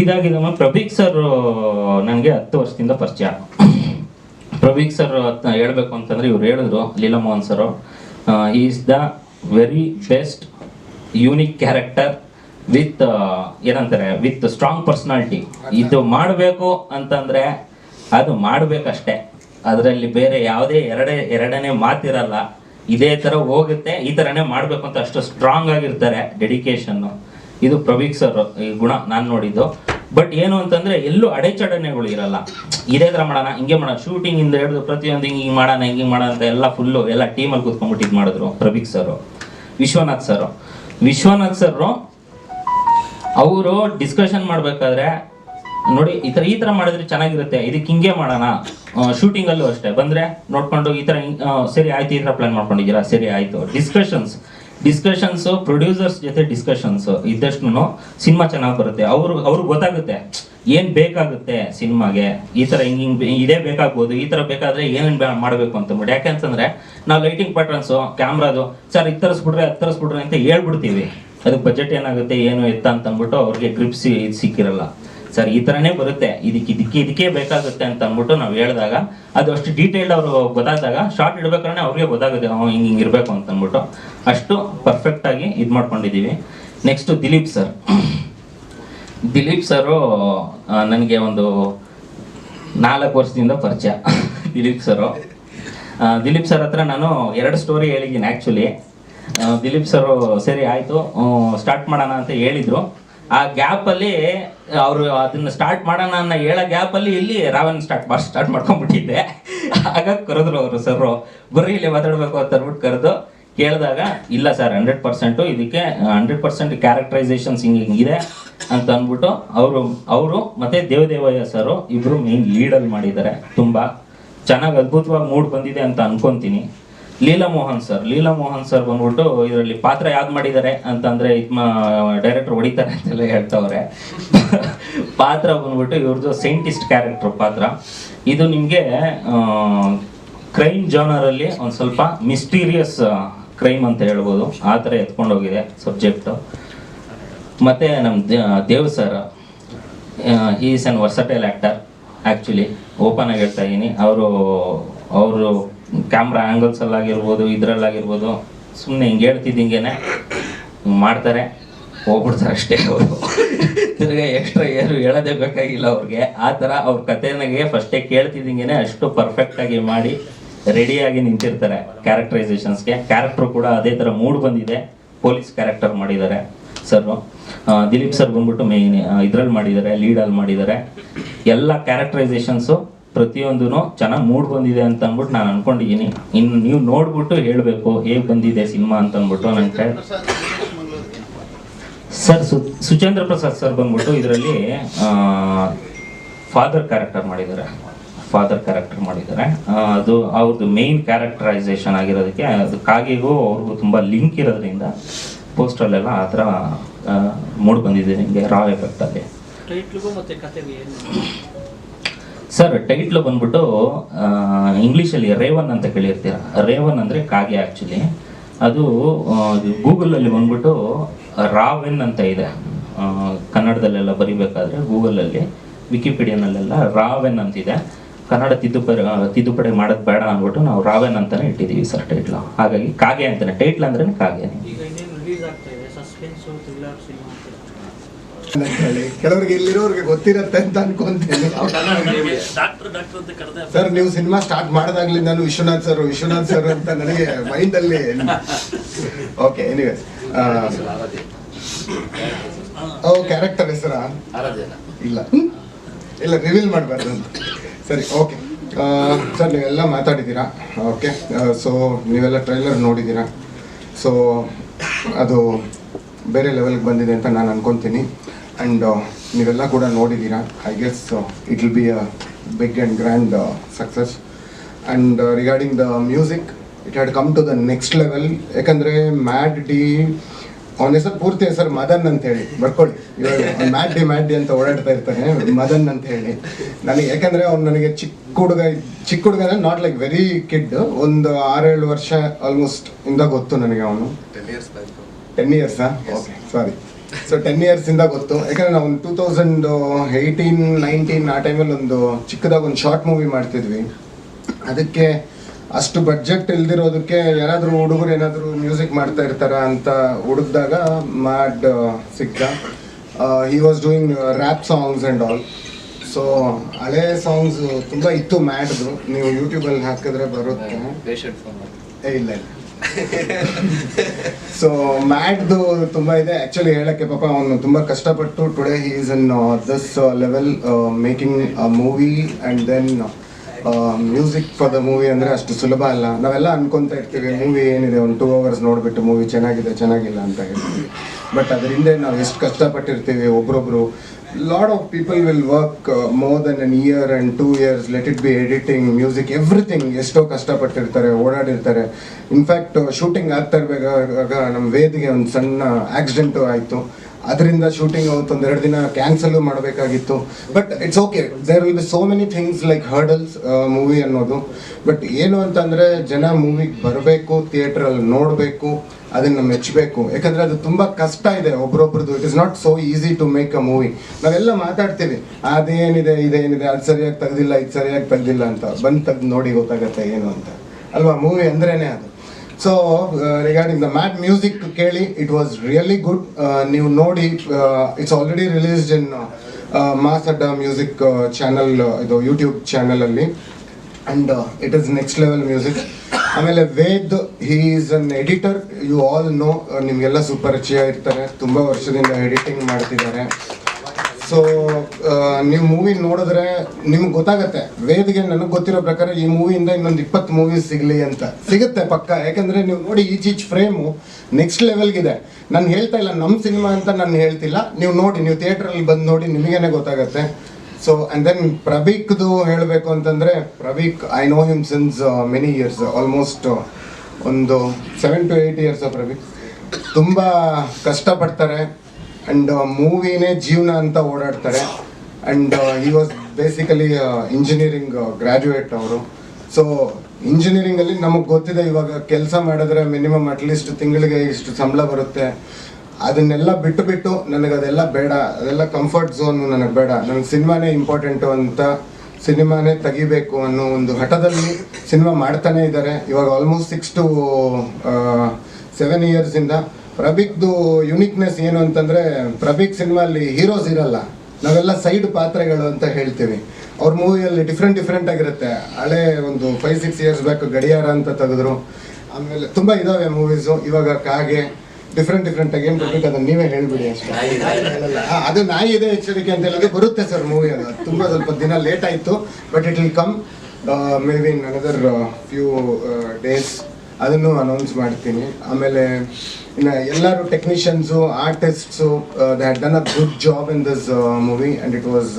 ಇದಾಗಿದ್ದಮ್ಮ ಪ್ರಭೀಕ್ sir ನನಗೆ ಹತ್ತು ವರ್ಷದಿಂದ ಪರಿಚಯ. ಪ್ರಭೀಕ್ ಸರ್ ಹೇಳ್ಬೇಕು ಅಂತಂದ್ರೆ ಇವ್ರು ಹೇಳಿದ್ರು Leela Mohan sir is the very best unique character with ಏನಂತಾರೆ ವಿತ್ ಸ್ಟ್ರಾಂಗ್ ಪರ್ಸನಾಲಿಟಿ ಇದು ಮಾಡಬೇಕು ಅಂತಂದ್ರೆ ಅದು ಮಾಡಬೇಕಷ್ಟೇ. ಅದರಲ್ಲಿ ಬೇರೆ ಯಾವುದೇ ಎರಡೇ, ಎರಡನೇ ಮಾತಿರಲ್ಲ. ಇದೇ ಥರ ಹೋಗುತ್ತೆ, ಈ ಥರನೇ ಮಾಡಬೇಕು ಅಂತ ಅಷ್ಟು ಸ್ಟ್ರಾಂಗ್ ಆಗಿರ್ತಾರೆ ಡೆಡಿಕೇಶನ್ನು ಇದು ಪ್ರವೀಕ್ ಸರ್ ಈ ಗುಣ ನಾನು ನೋಡಿದ್ದು. ಬಟ್ ಏನು ಅಂತಂದ್ರೆ, ಎಲ್ಲೂ ಅಡೆಚಡಣೆಗಳು ಇರಲ್ಲ. ಇದೇ ತರ ಮಾಡೋಣ, ಹಿಂಗೆ ಮಾಡೋಣ. ಶೂಟಿಂಗ್ ಇಂದ ಹಿಡಿದು ಪ್ರತಿಯೊಂದು ಹಿಂಗೆ ಮಾಡೋಣ ಹಿಂಗೆ ಮಾಡೋಣ ಅಂತ ಎಲ್ಲ ಫುಲ್ಲು ಎಲ್ಲ ಟೀಮಲ್ಲಿ ಕೂತ್ಕೊಂಡ್ಬಿಟ್ಟು ಇದು ಮಾಡಿದ್ರು Praveek sir. Vishwanath sir. Vishwanath sir, ಅವರು ಡಿಸ್ಕಷನ್ ಮಾಡಬೇಕಾದ್ರೆ, ನೋಡಿ, ಈ ತರ, ಈ ಥರ ಮಾಡಿದ್ರೆ ಚೆನ್ನಾಗಿರುತ್ತೆ. ಇದಕ್ಕೆ ಹಿಂಗೆ ಮಾಡೋಣ. ಶೂಟಿಂಗಲ್ಲೂ ಅಷ್ಟೇ. ಬಂದ್ರೆ ನೋಡ್ಕೊಂಡು ಈ ತರ ಸರಿ ಆಯ್ತು, ಈ ಪ್ಲಾನ್ ಮಾಡ್ಕೊಂಡಿದ್ದೀರಾ? ಸರಿ ಆಯ್ತು. ಡಿಸ್ಕಷನ್ಸ್ ಡಿಸ್ಕಷನ್ಸ್ ಪ್ರೊಡ್ಯೂಸರ್ಸ್ ಜೊತೆ ಡಿಸ್ಕಷನ್ಸ್ ಇದ್ದಷ್ಟು ಸಿನಿಮಾ ಚೆನ್ನಾಗಿ ಬರುತ್ತೆ. ಅವ್ರು, ಅವ್ರಿಗೆ ಗೊತ್ತಾಗುತ್ತೆ ಏನ್ ಬೇಕಾಗುತ್ತೆ ಸಿನಿಮಾಗೆ? ಈ ತರ ಹಿಂಗ್ ಹಿಂಗ್ ಇದೇ ಬೇಕಾಗ್ಬೋದು, ಈ ತರ ಬೇಕಾದ್ರೆ ಏನೇನು ಮಾಡ್ಬೇಕು ಅಂತಂದ್ಬಿಟ್ಟು ಯಾಕೆಂತಂದ್ರೆ ನಾವು ಲೈಟಿಂಗ್ ಪ್ಯಾಟರ್ನ್ಸು ಕ್ಯಾಮ್ರಾದು ಸರ್, ಇದು ತರಿಸ್ಬಿಡ್ರೆ, ಅದು ತರಿಸ್ಬಿಡ್ರೆ ಅಂತ ಹೇಳ್ಬಿಡ್ತೀವಿ. ಅದಕ್ಕೆ ಬಜೆಟ್ ಏನಾಗುತ್ತೆ, ಏನು ಎತ್ತ ಅಂತ ಅಂದ್ಬಿಟ್ಟು ಅವ್ರಿಗೆ ಗ್ರಿಪ್ಸ್ ಇದು ಸಿಕ್ಕಿರಲ್ಲ. ಸರ್, ಈ ಥರನೇ ಬರುತ್ತೆ. ಇದಕ್ಕೆ ಇದಕ್ಕೆ ಇದಕ್ಕೆ ಬೇಕಾಗುತ್ತೆ ಅಂತ ಅಂದ್ಬಿಟ್ಟು ನಾವು ಹೇಳಿದಾಗ, ಅದು ಅಷ್ಟು ಡೀಟೇಲ್ಡ್ ಅವರು ಗೊತ್ತಾದಾಗ ಶಾರ್ಟ್ ಇಡ್ಬೇಕಾದ್ರೆ ಅವ್ರಿಗೆ ಗೊತ್ತಾಗುತ್ತೆ ಅವ್ನು ಹಿಂಗೆ ಹಿಂಗೆ ಇರಬೇಕು ಅಂತ ಅಂದ್ಬಿಟ್ಟು. ಅಷ್ಟು ಪರ್ಫೆಕ್ಟಾಗಿ ಇದು ಮಾಡ್ಕೊಂಡಿದ್ದೀವಿ next Dileep sir. Dileep sir ನನಗೆ ಒಂದು ನಾಲ್ಕು ವರ್ಷದಿಂದ ಪರಿಚಯ. ದಿಲೀಪ್ ಸರು. ದಿಲೀಪ್ ಸರ್ ಹತ್ರ ನಾನು ಎರಡು ಸ್ಟೋರಿ ಹೇಳಿದ್ದೀನಿ ಆ್ಯಕ್ಚುಲಿ ದಿಲೀಪ್ ಸರ್, ಸರಿ, ಆಯಿತು ಸ್ಟಾರ್ಟ್ ಮಾಡೋಣ ಅಂತ ಹೇಳಿದ್ರು. ಆ ಗ್ಯಾಪಲ್ಲಿ ಅವರು ಅದನ್ನ ಸ್ಟಾರ್ಟ್ ಮಾಡೋಣ ಅನ್ನೋ ಹೇಳೋ ಗ್ಯಾಪಲ್ಲಿ ಇಲ್ಲಿ ರಾವನ್ ಸ್ಟಾರ್ಟ್ ಮಾಡಿ ಸ್ಟಾರ್ಟ್ ಮಾಡ್ಕೊಂಡ್ಬಿಟ್ಟಿದ್ದೆ. ಆಗ ಕರೆದ್ರು ಅವರು, ಸರ್, ಬರ್ರಿ, ಇಲ್ಲಿ ಮಾತಾಡಬೇಕು, ಅಂತ ಅಂದ್ಬಿಟ್ಟು ಕರೆದು ಕೇಳಿದಾಗ, ಇಲ್ಲ ಸರ್ ಹಂಡ್ರೆಡ್ ಪರ್ಸೆಂಟು ಇದಕ್ಕೆ ಹಂಡ್ರೆಡ್ ಪರ್ಸೆಂಟ್ ಕ್ಯಾರೆಕ್ಟರೈಸೇಷನ್ಸ್ ಹಿಂಗೆ ಇದೆ, ಅಂತ ಅಂದ್ಬಿಟ್ಟು ಅವರು ಅವರು ಮತ್ತೆ ದೇವದೇವಯ್ಯ ಸರು ಇಬ್ಬರು ಮೇನ್ ಲೀಡಲ್ಲಿ ಮಾಡಿದ್ದಾರೆ. ತುಂಬ ಚೆನ್ನಾಗಿ ಅದ್ಭುತವಾಗಿ ಮೂಡ್ ಬಂದಿದೆ ಅಂತ ಅನ್ಕೊಂತೀನಿ. ಲೀಲಾ ಮೋಹನ್ ಸರ್ ಲೀಲಾ ಮೋಹನ್ ಸರ್ ಬಂದ್ಬಿಟ್ಟು ಇದರಲ್ಲಿ ಪಾತ್ರ ಯಾವ್ದು ಮಾಡಿದ್ದಾರೆ ಅಂತಂದ್ರೆ ಇದ್ಮ ಡೈರೆಕ್ಟರ್ ಹೊಡಿತಾರೆ ಅಂತೆಲ್ಲ ಹೇಳ್ತವ್ರೆ. ಪಾತ್ರ ಬಂದ್ಬಿಟ್ಟು ಇವ್ರದ್ದು ಸೈಂಟಿಸ್ಟ್ ಕ್ಯಾರೆಕ್ಟರ್ ಪಾತ್ರ. ಇದು ನಿಮಗೆ ಕ್ರೈಮ್ ಜಾನರಲ್ಲಿ ಒಂದು ಸ್ವಲ್ಪ ಮಿಸ್ಟೀರಿಯಸ್ ಕ್ರೈಮ್ ಅಂತ ಹೇಳ್ಬೋದು. ಆ ಥರ ಎತ್ಕೊಂಡೋಗಿದೆ ಸಬ್ಜೆಕ್ಟು. ಮತ್ತೆ ನಮ್ಮ Dev sir is an versatile actor actually open ಆಗಿ ಹೇಳ್ತಾ ಇದ್ದೀನಿ ಅವರು ಅವರು ಕ್ಯಾಮ್ರಾ ಆ್ಯಂಗಲ್ಸಲ್ಲಾಗಿರ್ಬೋದು ಇದರಲ್ಲಾಗಿರ್ಬೋದು ಸುಮ್ಮನೆ ಹಿಂಗೆ ಹೇಳ್ತಿದ್ದಿಂಗೆನೆ ಮಾಡ್ತಾರೆ. ಹೋಗ್ಬಿಡ್ತಾರೆ ಅಷ್ಟೇ ಅವರು. ತಿರ್ಗಾ ಎಕ್ಸ್ಟ್ರಾ ಏನು ಹೇಳೋದೇ ಬೇಕಾಗಿಲ್ಲ ಅವ್ರಿಗೆ. ಆ ಥರ ಅವ್ರ ಕಥೆನಾಗೆ ಫಸ್ಟೇ ಕೇಳ್ತಿದ್ದಂಗೆನೆ ಅಷ್ಟು ಪರ್ಫೆಕ್ಟಾಗಿ ಮಾಡಿ ರೆಡಿಯಾಗಿ ನಿಂತಿರ್ತಾರೆ ಕ್ಯಾರೆಕ್ಟರೈಸೇಷನ್ಸ್ಗೆ ಕ್ಯಾರೆಕ್ಟ್ರು ಕೂಡ ಅದೇ ಥರ ಮೂಡ್ ಬಂದಿದೆ. ಪೊಲೀಸ್ ಕ್ಯಾರೆಕ್ಟರ್ ಮಾಡಿದ್ದಾರೆ ಸರ್ ದಿಲೀಪ್ ಸರ್ ಬಂದ್ಬಿಟ್ಟು ಮೇಯ್ನ್ ಇದ್ರಲ್ಲಿ ಮಾಡಿದ್ದಾರೆ ಲೀಡಲ್ಲಿ ಮಾಡಿದ್ದಾರೆ. ಎಲ್ಲ ಕ್ಯಾರೆಕ್ಟರೈಸೇಷನ್ಸು ಪ್ರತಿಯೊಂದೂ ಚೆನ್ನಾಗಿ ಮೂಡ್ ಬಂದಿದೆ ಅಂತ ಅಂದ್ಬಿಟ್ಟು ನಾನು ಅನ್ಕೊಂಡಿದ್ದೀನಿ. ಇನ್ನು ನೀವು ನೋಡ್ಬಿಟ್ಟು ಹೇಳಬೇಕು, ಹೇಗೆ ಬಂದಿದೆ ಸಿನಿಮಾ ಅಂತ ಅಂದ್ಬಿಟ್ಟು ಕೈ ಸರ್, ಸು ಸುಚೇಂದ್ರ ಪ್ರಸಾದ್ ಸರ್ ಬಂದ್ಬಿಟ್ಟು ಇದರಲ್ಲಿ ಫಾದರ್ ಕ್ಯಾರೆಕ್ಟರ್ ಮಾಡಿದ್ದಾರೆ. ಫಾದರ್ ಕ್ಯಾರೆಕ್ಟರ್ ಮಾಡಿದ್ದಾರೆ. ಅದು ಅವ್ರದ್ದು ಮೇನ್ ಕ್ಯಾರೆಕ್ಟರೈಸೇಷನ್ ಆಗಿರೋದಕ್ಕೆ ಅದು ಕಾಗೆಗೂ ಅವ್ರಿಗೂ ತುಂಬ ಲಿಂಕ್ ಇರೋದ್ರಿಂದ ಪೋಸ್ಟಲ್ಲೆಲ್ಲ ಆ ಥರ ಮೂಡ್ ಬಂದಿದೆ ನಿಮಗೆ ರಾ ಎಫೆಕ್ಟಲ್ಲಿ ಸರ್ ಟೈಟ್ಲು ಬಂದ್ಬಿಟ್ಟು ಇಂಗ್ಲೀಷಲ್ಲಿ ರೇವನ್ ಅಂತ ಕೇಳಿರ್ತೀರ. ರೇವನ್ ಅಂದರೆ ಕಾಗೆ ಆ್ಯಕ್ಚುಲಿ ಅದು ಗೂಗಲಲ್ಲಿ ಬಂದ್ಬಿಟ್ಟು ರಾವೆನ್ ಅಂತ ಇದೆ. ಕನ್ನಡದಲ್ಲೆಲ್ಲ ಬರಿಬೇಕಾದ್ರೆ ಗೂಗಲಲ್ಲಿ ವಿಕಿಪೀಡಿಯಾನಲ್ಲೆಲ್ಲ ರಾವೆನ್ ಅಂತಿದೆ ಕನ್ನಡ ತಿದ್ದುಪಡಿ ತಿದ್ದುಪಡಿ ಮಾಡೋದು ಬೇಡ ಅಂದ್ಬಿಟ್ಟು ನಾವು ರಾವೆನ್ ಅಂತಾನೆ ಇಟ್ಟಿದ್ದೀವಿ ಸರ್ ಟೈಟ್ಲು ಹಾಗಾಗಿ ಕಾಗೆ ಅಂತಲೇ ಟೈಟ್ಲ್ ಅಂದ್ರೆ ಕಾಗೆ ಈಗ ಇನ್ನೇನು ರಿಲೀಸ್ ಆಗ್ತಾ ಇದೆ ಸಸ್ಪೆನ್ಸು ಥ್ರಿಲ್ಲರ್ ಸಿನಿಮಾ ಅಂತ ಅಂತ ಹೇಳಿ ಕೆಲವರಿಗೆ ಇಲ್ಲಿರೋರಿಗೆ ಗೊತ್ತಿರತ್ತೆ ಅಂತ ಅನ್ಕೊಂತೀನಿ. ಡಾಕ್ಟರ್ ಡಾಕ್ಟರ್ ಅಂತ ಕರೆದ ಸರ್ ನೀವು ಸಿನಿಮಾ ಸ್ಟಾರ್ಟ್ ಮಾಡಿದಾಗ್ಲಿಂದ ನಾನು ವಿಶ್ವನಾಥ್ ಸರ್ ವಿಶ್ವನಾಥ್ ಸರ್ ಅಂತ ನನಗೆ ಮೈಂಡ್ ಅಲ್ಲಿ ಓಕೆ ಎನಿವೇಸ್ ಓ ಕ್ಯಾರೆಕ್ಟರ್ ಹೆಸರ? ಇಲ್ಲ. ಇಲ್ಲ ರಿವೀಲ್ ಮಾಡಬಾರ್ದು ಅಂತ. ಸರಿ ಓಕೆ ಸರ್ ನೀವೆಲ್ಲ ಮಾತಾಡಿದ್ದೀರಾ? ಓಕೆ ಸೊ ನೀವೆಲ್ಲ ಟ್ರೈಲರ್ ನೋಡಿದ್ದೀರಾ? ಸೊ ಅದು ಬೇರೆ ಲೆವೆಲ್ಗೆ ಬಂದಿದೆ ಅಂತ ನಾನು ಅನ್ಕೊತೀನಿ. ಆ್ಯಂಡ್ ನೀವೆಲ್ಲ ಕೂಡ ನೋಡಿದ್ದೀರಾ I guess it will be a big and grand success and regarding the music it had come to the next level ಯಾಕಂದರೆ ಮ್ಯಾಡ್ ಡಿ ಅವನ ಹೆಸರು ಪೂರ್ತಿ ಹೆಸರು ಮದನ್ ಅಂತ ಹೇಳಿ. ಬರ್ಕೊಳ್ಳಿ. ಇವಾಗ ಮ್ಯಾಡ್ ಡಿ ಮ್ಯಾಡ್ ಡಿ ಅಂತ ಓಡಾಡ್ತಾ ಇರ್ತಾನೆ ಮದನ್ ಅಂತ ಹೇಳಿ. ನನಗೆ ಯಾಕಂದರೆ ಅವ್ನು ನನಗೆ ಚಿಕ್ಕ ಹುಡುಗ ಚಿಕ್ಕ ಹುಡುಗ ಅಂದರೆ ನಾಟ್ ಲೈಕ್ ವೆರಿ ಕಿಡ್ ಒಂದು ಆರೇಳು ವರ್ಷ ಆಲ್ಮೋಸ್ಟ್ ಇಂದ ಗೊತ್ತು ನನಗೆ ಅವನು. ಟೆನ್ ಇಯರ್ಸಾ ಓಕೆ ಸಾರಿ ಸೊ ಟೆನ್ ಇಯರ್ಸಿಂದ ಗೊತ್ತು. ಯಾಕಂದ್ರೆ ನಾವು ಒಂದು ಟೂ ತೌಸಂಡ್ ಏಯ್ಟೀನ್ ನೈನ್ಟೀನ್ ಆ ಟೈಮಲ್ಲಿ ಒಂದು ಚಿಕ್ಕದಾಗಿ ಒಂದು ಶಾರ್ಟ್ ಮೂವಿ ಮಾಡ್ತಿದ್ವಿ. ಅದಕ್ಕೆ ಅಷ್ಟು ಬಡ್ಜೆಟ್ ಇಲ್ದಿರೋದಕ್ಕೆ ಯಾರಾದರೂ ಹುಡುಗರು ಏನಾದರೂ ಮ್ಯೂಸಿಕ್ ಮಾಡ್ತಾ ಇರ್ತಾರ ಅಂತ ಹುಡುಕ್ದಾಗ ಮ್ಯಾಡ್ ಸಿಕ್ಕ. He was doing rap songs and also ಹಳೆ ಸಾಂಗ್ಸ್ ತುಂಬ ಇತ್ತು ಮ್ಯಾಡ್ದು ನೀವು ಯೂಟ್ಯೂಬಲ್ಲಿ ಹಾಕಿದ್ರೆ ಬರುತ್ತೆ. ಏ ಇಲ್ಲ ಇಲ್ಲ. ಸೊ ಮ್ಯಾಟ್ದು ತುಂಬ ಇದೆ. ಆ್ಯಕ್ಚುಲಿ ಹೇಳೋಕ್ಕೆ ಪಾಪ ಅವನು ತುಂಬ ಕಷ್ಟಪಟ್ಟು today he is in this level making movie and then music for the movie ಅಂದರೆ ಅಷ್ಟು ಸುಲಭ ಅಲ್ಲ. ನಾವೆಲ್ಲ ಅನ್ಕೊತಾ ಇರ್ತೀವಿ ಮೂವಿ ಏನಿದೆ, ಒಂದು ಟೂ ಅವರ್ಸ್ ನೋಡಿಬಿಟ್ಟು ಮೂವಿ ಚೆನ್ನಾಗಿದೆ, ಚೆನ್ನಾಗಿಲ್ಲ ಅಂತ ಹೇಳ್ತೀವಿ. ಬಟ್ ಅದರಿಂದ ನಾವು ಎಷ್ಟು ಕಷ್ಟಪಟ್ಟಿರ್ತೀವಿ ಒಬ್ರೊಬ್ರು. Lot of people will work more then an year and two years let it be editing music everything ಎಷ್ಟೋ ಕಷ್ಟಪಟ್ಟಿರ್ತಾರೆ, ಓಡಾಡಿರ್ತಾರೆ. ಇನ್ಫ್ಯಾಕ್ಟ್ ಶೂಟಿಂಗ್ ಆಗ್ತಾ ಇರಬೇಕಾಗ ನಮ್ಮ ವೇದಿಗೆ ಒಂದು ಸಣ್ಣ ಆಕ್ಸಿಡೆಂಟು ಆಯಿತು. ಅದರಿಂದ ಶೂಟಿಂಗ್ ಅವತ್ತು ಒಂದೆರಡು ದಿನ ಕ್ಯಾನ್ಸಲ್ ಮಾಡಬೇಕಾಗಿತ್ತು. But it's okay there will be so many things like hurdles movie ಅನ್ನೋದು. ಬಟ್ ಏನು ಅಂತಂದರೆ, ಜನ ಮೂವಿಗೆ ಬರಬೇಕು ಥಿಯೇಟ್ರಲ್ಲಿ ನೋಡಬೇಕು. ಅದನ್ನ ಮೆಚ್ಚಬೇಕು ಯಾಕಂದ್ರೆ ಅದು ತುಂಬಾ ಕಷ್ಟ ಇದೆ ಒಬ್ರೊಬ್ರದ್ದು. It is not so easy to make a movie ನಾವೆಲ್ಲ ಮಾತಾಡ್ತೀವಿ, ಅದೇನಿದೆ, ಇದೇನಿದೆ, ಅದು ಸರಿಯಾಗಿ ತೆಗ್ದಿಲ್ಲ, ಇದು ಸರಿಯಾಗಿ ತೆಗ್ದಿಲ್ಲ ಅಂತ. ಬಂದು ತೆಗ್ದು ನೋಡಿ ಗೊತ್ತಾಗತ್ತೆ ಏನು ಅಂತ. ಅಲ್ವಾ? ಮೂವಿ ಅಂದ್ರೇನೆ ಅದು. So regarding the Mad music ಕೇಳಿ ಇಟ್ ವಾಸ್ ರಿಯಲಿ ಗುಡ್ ನೀವು ನೋಡಿ it's already released in Mass Adda music channel ಇದು ಯೂಟ್ಯೂಬ್ ಚಾನಲಲ್ಲಿ and it is next level music ಆಮೇಲೆ Ved he is an editor you all know ನಿಮಗೆಲ್ಲ ಸುಪರಿಚಯ ಇರ್ತಾರೆ. ತುಂಬ ವರ್ಷದಿಂದ ಎಡಿಟಿಂಗ್ ಮಾಡ್ತಿದ್ದಾರೆ. ಸೊ ನೀವು ಮೂವಿ ನೋಡಿದ್ರೆ ನಿಮ್ಗೆ ಗೊತ್ತಾಗತ್ತೆ. ವೇದ್ಗೆ ನನಗೆ ಗೊತ್ತಿರೋ ಪ್ರಕಾರ ಈ ಮೂವಿಯಿಂದ ಇನ್ನೊಂದು ಇಪ್ಪತ್ತು ಮೂವೀಸ್ ಸಿಗಲಿ ಅಂತ. ಸಿಗುತ್ತೆ ಪಕ್ಕ. ಯಾಕಂದ್ರೆ ನೀವು ನೋಡಿ ಈಚ್ ಈಚ್ ಫ್ರೇಮು ನೆಕ್ಸ್ಟ್ ಲೆವೆಲ್ಗಿದೆ ನಾನು ಹೇಳ್ತಾ ಇಲ್ಲ ನಮ್ಮ ಸಿನಿಮಾ ಅಂತ ನಾನು ಹೇಳ್ತಿಲ್ಲ. ನೀವು ನೋಡಿ, ನೀವು ಥಿಯೇಟ್ರಲ್ಲಿ ಬಂದು ನೋಡಿ ನಿಮಗೇನೆ ಗೊತ್ತಾಗತ್ತೆ. ಸೊ ಅಂಡ್ ದೆನ್ ಪ್ರಬೀಕ್ದು ಹೇಳಬೇಕು ಅಂತಂದರೆ Prabeek I know him since many years almost ಒಂದು seven to eight years Prabheek ತುಂಬ ಕಷ್ಟಪಡ್ತಾರೆ. ಆ್ಯಂಡ್ ಮೂವಿನೇ ಜೀವನ ಅಂತ ಓಡಾಡ್ತಾರೆ. And he was basically engineering graduate ಅವರು. ಸೊ ಇಂಜಿನಿಯರಿಂಗಲ್ಲಿ ನಮಗೆ ಗೊತ್ತಿದೆ ಇವಾಗ ಕೆಲಸ ಮಾಡಿದ್ರೆ ಮಿನಿಮಮ್ ಅಟ್ಲೀಸ್ಟ್ ತಿಂಗಳಿಗೆ ಇಷ್ಟು ಸಂಬಳ ಬರುತ್ತೆ. ಅದನ್ನೆಲ್ಲ ಬಿಟ್ಟು ಬಿಟ್ಟು ನನಗೆ ಅದೆಲ್ಲ ಬೇಡ, ಅದೆಲ್ಲ ಕಂಫರ್ಟ್ ಝೋನ್ ನನಗೆ ಬೇಡ. ನನಗೆ ಸಿನಿಮಾನೇ ಇಂಪಾರ್ಟೆಂಟು ಅಂತ ಸಿನಿಮಾನೇ ತೆಗಿಬೇಕು ಅನ್ನೋ ಒಂದು ಹಠದಲ್ಲಿ ಸಿನಿಮಾ ಮಾಡ್ತಾನೆ ಇದ್ದಾರೆ. ಇವಾಗ ಆಲ್ಮೋಸ್ಟ್ ಸಿಕ್ಸ್ ಟು ಸೆವೆನ್ ಇಯರ್ಸಿಂದ ಪ್ರಭಿಕ್ದು ಯುನಿಕ್ನೆಸ್ ಏನು ಅಂತಂದರೆ ಪ್ರಭಿಕ್ ಸಿನಿಮಾಲ್ಲಿ ಹೀರೋಸ್ ಇರಲ್ಲ. ನಾವೆಲ್ಲ ಸೈಡ್ ಪಾತ್ರೆಗಳು ಅಂತ ಹೇಳ್ತೀವಿ. ಅವ್ರ ಮೂವಿಯಲ್ಲಿ ಡಿಫ್ರೆಂಟ್ ಡಿಫ್ರೆಂಟ್ ಆಗಿರುತ್ತೆ. ಹಳೆ ಒಂದು ಫೈವ್ ಸಿಕ್ಸ್ ಇಯರ್ಸ್ ಬ್ಯಾಕ್ ಗಡಿಯಾರ ಅಂತ ತೆಗೆದ್ರು. ಆಮೇಲೆ ತುಂಬ ಇದಾವೆ ಮೂವೀಸು ಇವಾಗ ಕಾಗೆ ಡಿಫ್ರೆಂಟ್ ಡಿಫ್ರೆಂಟ್ ಆಗಿ ಏನ್ ಬರ್ಬೇಕು ಅದನ್ನ ನೀವೇ ಹೇಳ್ಬಿಡಿ ಅಷ್ಟೇ. ಅದು ನಾಯಿ ಇದೆ ಎಚ್ಚರಿಕೆ ಅಂತ ಹೇಳೋದು ಬರುತ್ತೆ ಸರ್ ಮೂವಿ ಅದು. ತುಂಬಾ ಸ್ವಲ್ಪ ದಿನ ಲೇಟ್ ಆಯ್ತು but it will come maybe in another few days ಅದನ್ನು ಅನೌನ್ಸ್ ಮಾಡ್ತೀನಿ. ಆಮೇಲೆ ಇನ್ನು ಎಲ್ಲರೂ technicians artists they had done a good job in this movie and it was